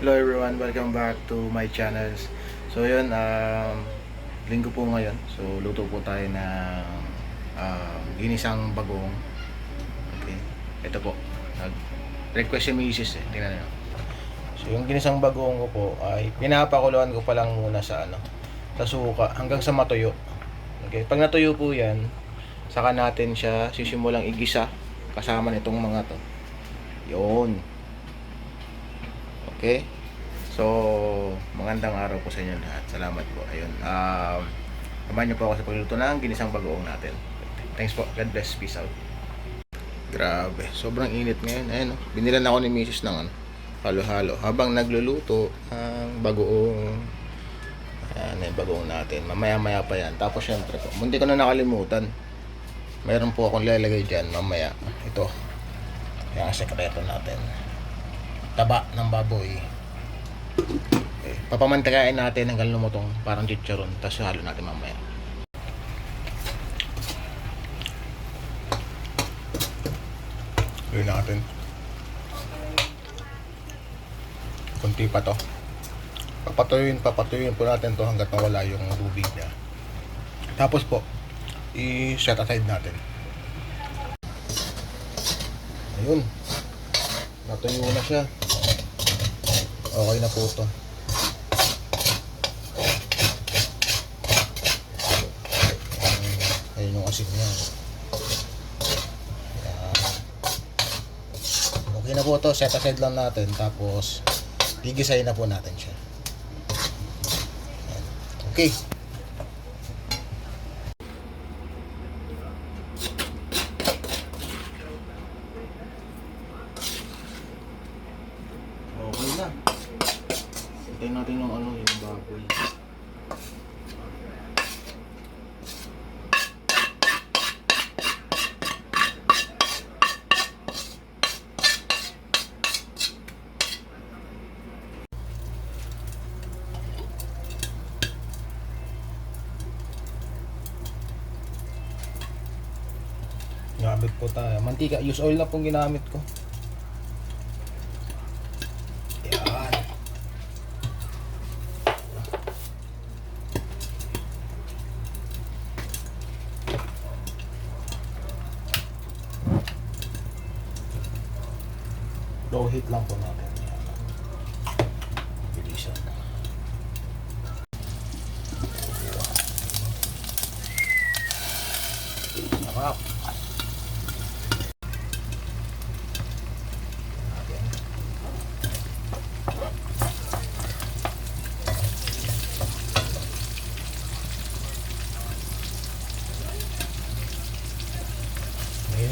Hello everyone, welcome back to my channels. So yun, um, linggo po ngayon. So luto po tayo ng um, ginisang bagong. Okay, ito po. Nag-request si Mrs. eh, tingnan nyo. So yung ginisang bagong ko po ay pinapakuluan ko pa lang muna sa ano, sa suka hanggang sa matuyo. Okay, pag natuyo po yan, saka natin siya sisimulang igisa kasama nitong mga to. Yun. Okay? So, magandang araw po sa inyo lahat. Salamat po. Ayun. Um, samahan niyo po ako sa pagluto ng ginisang bagoong natin. Thanks po. God bless. Peace out. Grabe. Sobrang init ngayon. Ayun. oh. Binilan ako ni Mrs. ng ano, halo-halo. Habang nagluluto ng bagoong Ayan, yung bagoong natin. Mamaya-maya pa yan. Tapos syempre po, munti ko na nakalimutan. Mayroon po akong lalagay dyan mamaya. Ito. Yung sekreto natin. Taba ng baboy. Okay. Papamantakain natin hanggang lumutong parang chicharon. Tapos halo natin mamaya. Gawin natin. Kunti pa to. Papatuyuin, papatuyuin po natin to hanggat mawala yung tubig niya. Tapos po, i-set aside natin. Ayun. Natuyo na siya. Okay na po to. Ayun yung asin niya. Ayan. Okay na po to. Set aside lang natin. Tapos, gigisayin na po natin siya. Ayan. Okay na. Hintayin natin yung ano, yung baboy. Gamit po tayo. Mantika, use oil na pong ginamit ko. Yan. Low heat lang po natin. Bilisan. Sarap.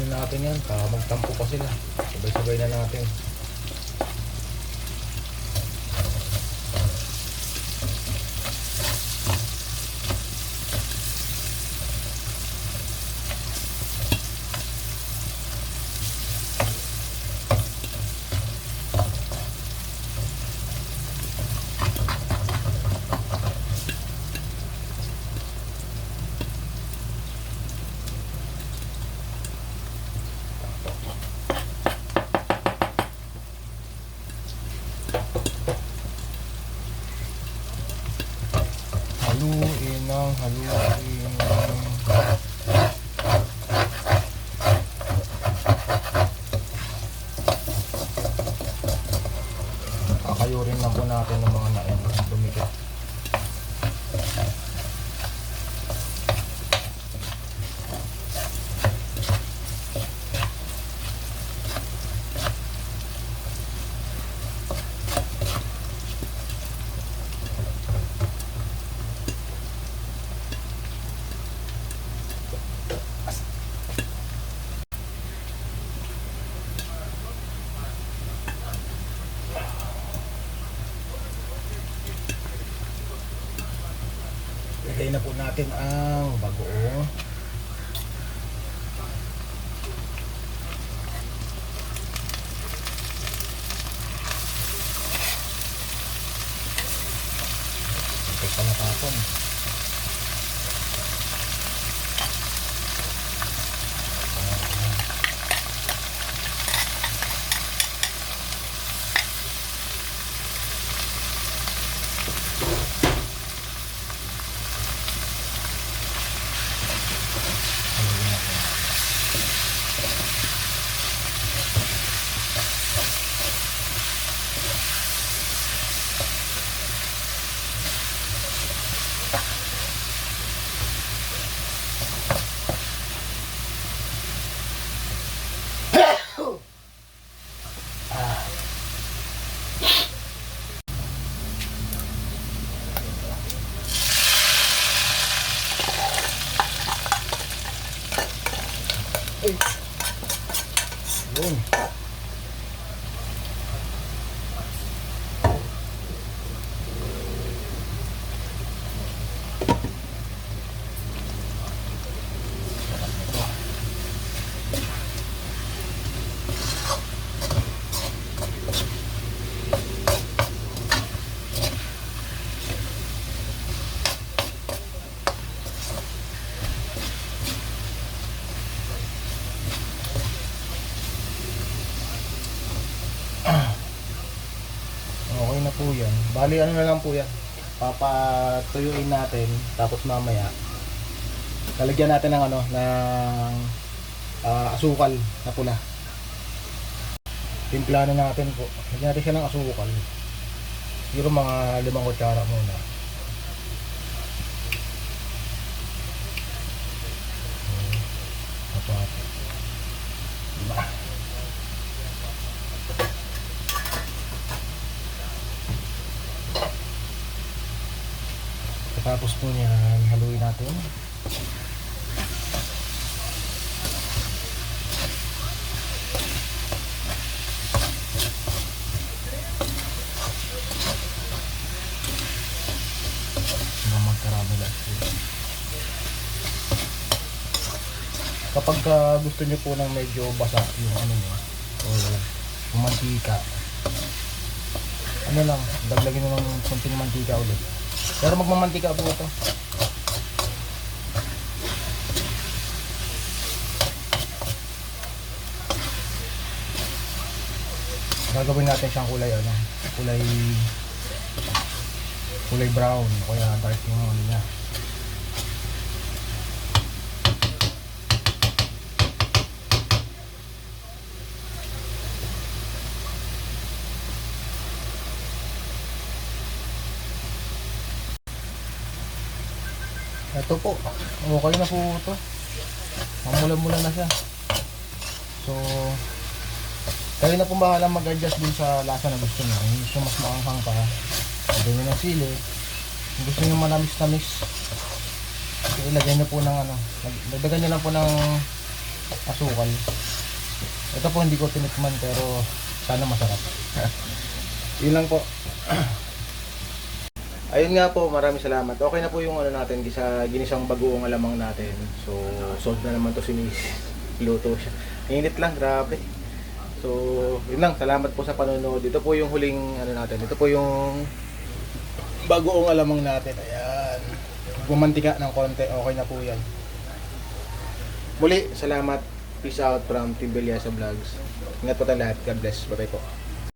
Natin yan, para magtampo pa sila. Sabay-sabay na natin. Haluin ng haluin. Kakayurin lang po natin ng mga nain. Dumikit. Lagay na po natin ang bagoong. Ito pa natapon. okay na po yan. Bali, ano na lang po yan. Papatuyuin natin, tapos mamaya, lalagyan natin ng ano, ng ah, asukal na pula. Timpla na natin po. Lagyan natin siya ng asukal. Siguro mga limang kutsara muna. Tapos po niyan, haluin natin. Kapag ah, gusto niyo po ng medyo basa yung ano niyo, o yung mantika, ano lang, daglagin nyo ng konting mantika ulit. Pero magmamantika po ito. Gagawin natin siyang kulay ano, kulay kulay brown o kaya dark yung ano niya. Ito po. Okay na po ito. Mamula-mula na siya. So, kayo na po bahala mag-adjust din sa lasa na gusto niyo. Kung gusto mas maanghang pa, lagyan niyo ng sili. Kung gusto niyo manamis-namis, so, ilagyan niyo po ng ano, dagdagan niyo lang po ng asukal. Ito po hindi ko tinikman pero sana masarap. Yun lang po. Ayun nga po, maraming salamat. Okay na po yung ano natin, sa ginisang bagoong alamang natin. So, solved na naman to si Miss. Luto siya. Init lang, grabe. So, yun lang. Salamat po sa panonood. Ito po yung huling ano natin. Ito po yung bagoong alamang natin. Ayan. Bumantika ng konti, okay na po yan. Muli, salamat. Peace out from Team Belyasa Vlogs. Ingat po tayo lahat. God bless. Bye-bye po.